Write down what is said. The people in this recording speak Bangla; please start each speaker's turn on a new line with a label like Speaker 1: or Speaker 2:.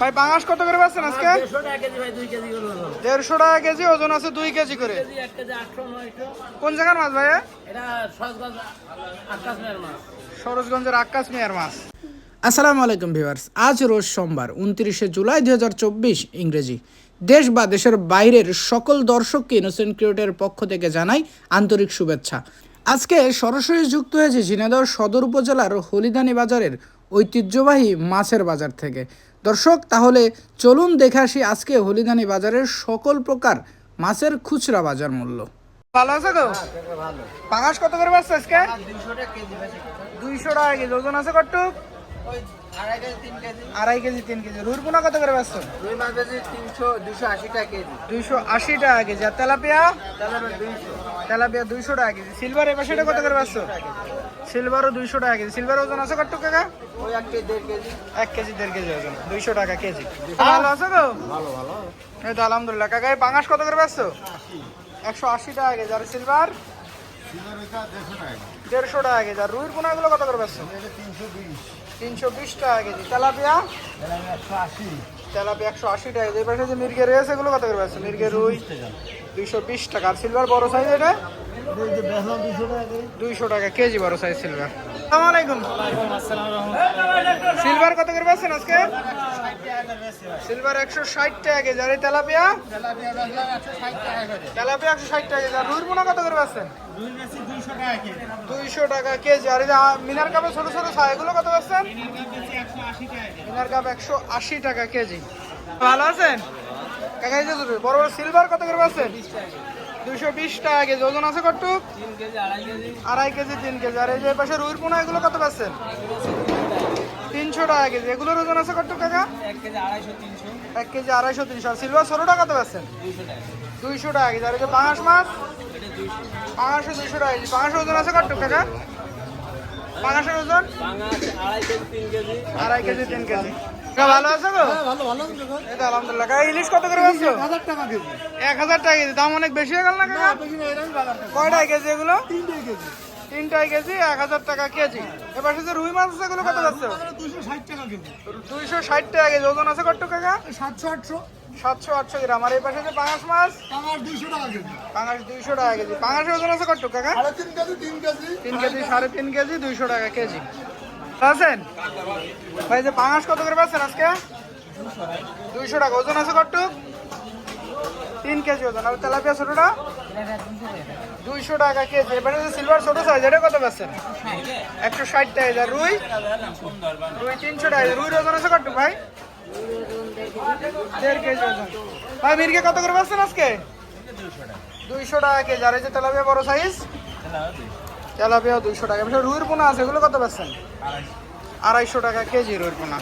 Speaker 1: ভাই কত করে পাচ্ছেন আজকে?
Speaker 2: দেড়শো টাকা কেজি
Speaker 1: ওজন আছে দুই কেজি করে। কোন জায়গার মাছ ভাইয়া সরোজগঞ্জের আকাশ মিয়ার মাছ। আসসালামু আলাইকুম ভিউয়ার্স আজ রোজ সোমবার উনত্রিশে জুলাই দুই হাজার চব্বিশ ইংরেজি। দেশ বা দেশের বাইরের সকল দর্শককে ইনোসেন্ট ক্রিয়েটের পক্ষ থেকে জানাই আন্তরিক শুভেচ্ছা। আজকে সরাসরি যুক্ত হয়েছে ঝিনাইদহ সদর উপজেলার হলিদানি বাজারের ঐতিহ্যবাহী মাছের বাজার থেকে। দর্শক তাহলে চলুন দেখে আসি আজকে হলিদানি বাজারের সকল প্রকার মাছের খুচরা বাজার মূল্য। ভালো আছে তো পাঙাশ কত করে পাচ্ছে আজকে? দুইশো টাকা কেজি ওজন আছে কটুক আড়াই কেজি তিন কেজি। রুই পোনা কত করে
Speaker 2: মাছ তিনশো দুশো আশি টাকা কেজি।
Speaker 1: দুইশো আশি টাকা কেজি। আর তেলাপিয়া?
Speaker 2: দুইশো।
Speaker 1: তেলাপিয়া দুইশো টাকা কেজি। সিলভার এবার সেটা কত করে পাচ্ছ সিলভারও দুইশো টাকা কেজি। সিলভার ওজন আছে কটুক কাকা?
Speaker 2: ওই এক কেজি দেড় কেজি।
Speaker 1: এক কেজি দেড় কেজি ওজন। দুইশো টাকা কেজি। ভালো। আছে তো
Speaker 2: ভালো ভালো।
Speaker 1: এই তো আলহামদুলিল্লাহ। কাকা এই পাঙাশ কত করে পাচ্ছ একশো আশি টাকা কেজি। আর সিলভার দেড়শো টাকা কেজি। আর রুইর পোনাগুলো কত করে পাচ্ছ তিনশো বিশ। টাকা কেজি। তেলাপিয়া?
Speaker 2: একশো আশি।
Speaker 1: তেলাপিয়া একশো আশি টাকা কেজি। এই পাশে যে মির্গে রয়েছে এগুলো কত করে পাচ্ছ মির্গে রুই দুইশো বিশ টাকা। আর সিলভার বড় সাইজ এটা?
Speaker 2: টাকা
Speaker 1: দুইশো টাকা, কেজি বড় সাইজ সিলভার আলাইকুম। সিলভার কত করে পাচ্ছেন আজকে? সিলভার একশো ষাট টাকা কেজি। আর তেলাপিয়া? তেলাপিয়া একশো ষাট টাকা কেজি। আর কত করে দুইশো টাকা কেজি। মিনার কাপে ছোট ছোট এগুলো কত পাচ্ছেন? মিনার কাপ একশো আশি টাকা কেজি। ভালো আছেন? বড় বড় সিলভার কত করে পাচ্ছেন? দুইশো বিশ টাকা কেজি, ওজন আছে
Speaker 2: কেজি আড়াই কেজি,
Speaker 1: তিন কেজি। আর এই যে পাশে রুইর পোনা, এগুলো কত পাচ্ছেন? তিনশো টাকা কেজি। এগুলোর ওজন আছে কটুক কাকা
Speaker 2: এক কেজি আড়াইশো তিনশো।
Speaker 1: আর সিলভার ষোলো টাকা কত পাচ্ছেন?
Speaker 2: দুইশো টাকা
Speaker 1: টাকা কেজি। আর এই যে পাঙাশ মাছ?
Speaker 2: এটা দুইশো
Speaker 1: টাকা কেজি। পাঙাশের ওজন আছে কটুক কাকা পাঙাশের ওজন?
Speaker 2: আড়াই কেজি, তিন কেজি।
Speaker 1: ভালো আছে তো
Speaker 2: ভালো ভালো
Speaker 1: এই তো আলহামদুলিল্লাহ। কাকা ইলিশ কত করে পাচ্ছ
Speaker 2: হাজার টাকা কেজি।
Speaker 1: টাকা দাম অনেক বেশি হয়ে গেল না কাকা? কেজি এগুলো?
Speaker 2: তিনটে কেজি।
Speaker 1: তিনটায় কেজি এক হাজার টাকা কেজি। এবার যে রুই মাছ আছে এগুলো কত যাচ্ছে?
Speaker 2: ষাট টাকা কেজি।
Speaker 1: দুইশো ষাট টাকা কেজি। ওজন আছে কত কাকা?
Speaker 2: সাতশো আটশো।
Speaker 1: সাতশো আটশো গ্রাম। আর এই পাশে যে পাঙাশ মাছ?
Speaker 2: পাঙাশ দুইশো টাকা কেজি।
Speaker 1: পাঙাশ দুইশো টাকা কেজি। পাঙাশের ওজন আছে কত কাকা?
Speaker 2: তিন কেজি তিন কেজি।
Speaker 1: তিন কেজি সাড়ে তিন কেজি দুইশো টাকা কেজি। আছেন ভাই যে পাঙাশ কত করে পাচ্ছেন আজকে? দুইশো টাকা, ওজন আছে কত তিন কেজি ওজন, আর তেলাপিয়া ছোটটা? দুইশো টাকা কেজি, এবারে যে সিলভার ছোট সাইজ এটা কত পাচ্ছেন একশো ষাট টাকা রুই? রুই তিনশো টাকা রুই ওজন আছে কত ভাই? দেড় কেজি ওজন। ভাই, মির্গে কত করে পাচ্ছেন আজকে? দুইশো টাকা কেজি, আর এই যে তেলাপিয়া বড় সাইজ তেলাপিয়া দুইশো টাকা। এবার রুইয়ের পোনা আছে এগুলো কত পাচ্ছেন? আড়াইশো। টাকা কেজি রুইয়ের পোনা।